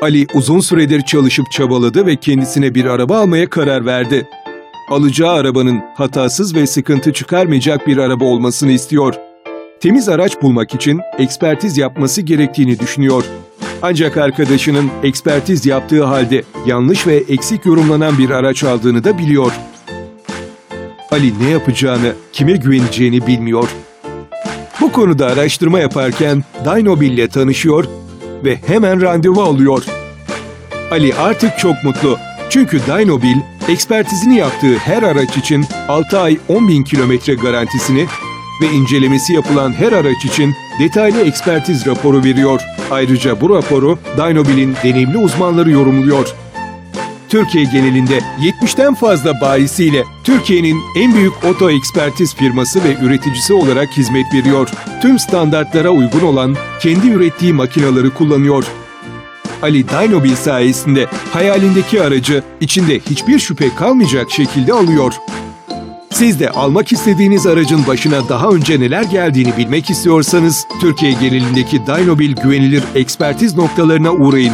Ali uzun süredir çalışıp çabaladı ve kendisine bir araba almaya karar verdi. Alacağı arabanın hatasız ve sıkıntı çıkarmayacak bir araba olmasını istiyor. Temiz araç bulmak için ekspertiz yapması gerektiğini düşünüyor. Ancak arkadaşının ekspertiz yaptığı halde yanlış ve eksik yorumlanan bir araç aldığını da biliyor. Ali ne yapacağını, kime güveneceğini bilmiyor. Bu konuda araştırma yaparken Dynobil ile tanışıyor ve hemen randevu alıyor. Ali artık çok mutlu. Çünkü Dynobil, ekspertizini yaptığı her araç için 6 ay 10 bin kilometre garantisini ve incelemesi yapılan her araç için detaylı ekspertiz raporu veriyor. Ayrıca bu raporu Dynobil'in deneyimli uzmanları yorumluyor. Türkiye genelinde 70'ten fazla bayisiyle Türkiye'nin en büyük oto ekspertiz firması ve üreticisi olarak hizmet veriyor. Tüm standartlara uygun olan kendi ürettiği makinaları kullanıyor. Ali Dynobil sayesinde hayalindeki aracı içinde hiçbir şüphe kalmayacak şekilde alıyor. Siz de almak istediğiniz aracın başına daha önce neler geldiğini bilmek istiyorsanız Türkiye genelindeki Dynobil güvenilir ekspertiz noktalarına uğrayın.